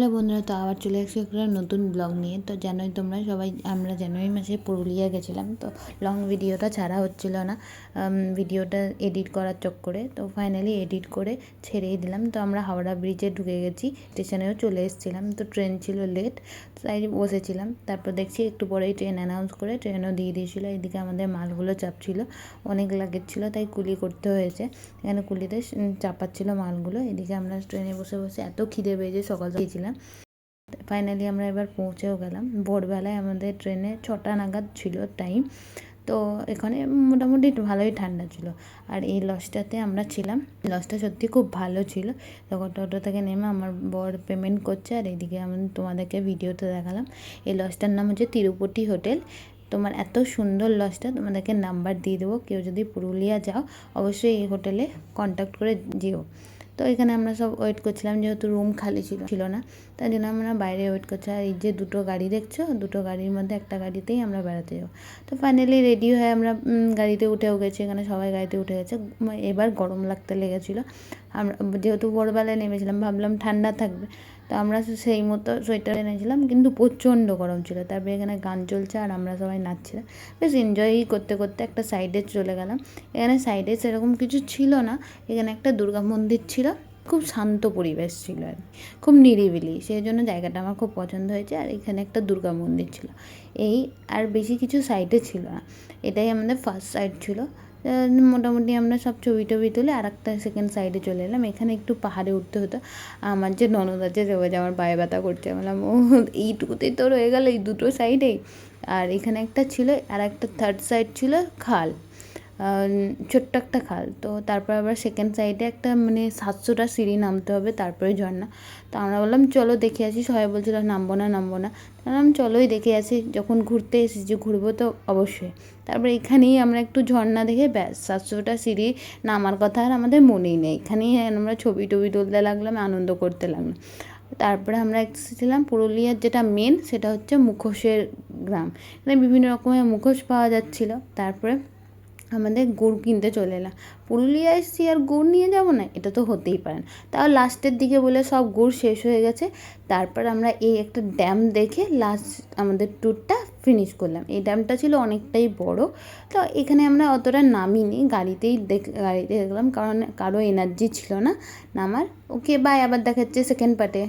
Hello বন্ধুরা, তো আবার চলে আসছি একটা নতুন ব্লগ নিয়ে। তো জানোই তোমরা সবাই, আমরা জানুয়ারি মাসে পুরুলিয়া গেছিলাম। তো লং ভিডিওটা ছাড়া হচ্ছিল না। ভিডিওটা এডিট করার চক্করে। তো ফাইনালি এডিট করে ছেড়েই দিলাম। তো আমরা হাওড়া ব্রিজে ঢুকে গেছি। স্টেশনেও চলে এসেছিলাম। তো ট্রেন ছিল লেট তাই বসেছিলাম। তারপর দেখছি একটু পরেই ট্রেন অ্যানাউন্স করে ট্রেনও দিয়ে দিয়েছিলো। এদিকে আমাদের মালগুলো চাপছিল। অনেক লাগেজ ছিল, তাই কুলি করতে হয়েছে। এখানে কুলিতে চাপাচ্ছিল মালগুলো। এদিকে আমরা ট্রেনে বসে বসে এত খিদে পেয়েছে, সকাল গিয়েছিলাম ফাইনালি আমরা এবার পৌঁছেও গেলাম। ভোরবেলায় আমাদের ট্রেনে ছটা নাগাদ ছিল টাইম তো এখানে মোটামুটি ভালোই ঠান্ডা ছিল। আর এই লজটাতে আমরা ছিলাম। লজটা সত্যি খুব ভালো ছিল। তখন টোটো থেকে নেমে আমার বর পেমেন্ট করছে আর এদিকে আমি তোমাদেরকে ভিডিওতে দেখালাম। এই লজটার নাম হচ্ছে তিরুপতি হোটেল। তোমার এত সুন্দর লজটা তোমাদেরকে নাম্বার দিয়ে দেবো। কেউ যদি পুরুলিয়া যাও, অবশ্যই এই হোটেলে কন্ট্যাক্ট করে যেও। তো এখানে আমরা সব ওয়েট করছিলাম, যেহেতু রুম খালি ছিল ছিল না তার জন্য আমরা বাইরে ওয়েট করছি। আর এই যে দুটো গাড়ি দেখছ, দুটো গাড়ির মধ্যে একটা গাড়িতেই আমরা বেড়াতে যাব। তো ফাইনালি রেডি হয়ে আমরা গাড়িতে উঠেও গেছি, এখানে সবাই গাড়িতে উঠে গেছে। এবার গরম লাগতে লেগেছিলো। আমরা, যেহেতু ভোরবেলায় নেমেছিলাম, ভাবলাম ঠান্ডা থাকবে। তো আমরা সেই মতো সোয়েটার এনেছিলাম, কিন্তু প্রচণ্ড গরম ছিল। তারপরে এখানে গান চলছে আর আমরা সবাই নাচছিলাম। বেশ এনজয়ই করতে করতে একটা সাইডে চলে গেলাম। এখানে সাইডে সেরকম কিছু ছিল না। এখানে একটা দুর্গা মন্দির ছিল। খুব শান্ত পরিবেশ ছিল আর। খুব নিরিবিলি। সেই জন্য জায়গাটা আমার খুব পছন্দ হয়েছে। আর এখানে একটা দুর্গা মন্দির ছিল। এই আর বেশি কিছু সাইডে ছিল না। এটাই আমাদের ফার্স্ট সাইড ছিল। মোটামুটি আমরা সব ছবি টবি তুলে আর একটা সেকেন্ড সাইডে চলে এলাম। এখানে একটু পাহাড়ে উঠতে হতো। আমার যে ননদ আছে, সে বলছে, আমার পায়ে ব্যথা করছে। বললাম, ও, এইটুকুতেই তো রয়ে গেল এই দুটো সাইডেই আর এখানে একটা ছিল আর একটা থার্ড সাইড ছিল, খাল। ছোট্ট একটা খাল। তো তারপর আবার সেকেন্ড সাইডে একটা মানে সাতশোটা সিঁড়ি নামতে হবে, তারপরে ঝর্ণা। তো আমরা বললাম, চলো দেখে আসি। সবাই বলছিল, নামবো না নামবো না। বললাম, চলোই দেখে আসি। যখন ঘুরতে এসেছি ঘুরবো তো অবশ্যই। তারপরে এখানেই আমরা একটু ঝর্ণা দেখে ব্যাস, সাতশোটা সিঁড়ি নামার কথা আর আমাদের মনেই নেই। এখানেই আমরা ছবি টবি তুলতে লাগলাম, আনন্দ করতে লাগলাম। তারপরে আমরা এসেছিলাম পুরুলিয়ার যেটা মেন সেটা হচ্ছে মুখোশের গ্রাম। এখানে বিভিন্ন রকমের মুখোশ পাওয়া যাচ্ছিল। তারপরে আমাদের গুড় কিনতে চলে এলাম। পুরুলিয়া এসেছি আর গুড় নিয়ে যাব না? এটা তো হতেই পারে না। তাও লাস্টের দিকে বলে সব গুড় শেষ হয়ে গেছে। তারপর আমরা এই একটা ড্যাম দেখে লাস্ট আমাদের ট্যুরটা ফিনিশ করলাম। এই ড্যামটা ছিল অনেকটাই বড়। তো এখানে আমরা অতটা নামিনি। গাড়িতেই দেখ, গাড়িতে দেখলাম। কারণ কারও এনার্জি ছিল না নামার। ওকে বাই আবার দেখাচ্ছে সেকেন্ড পার্টে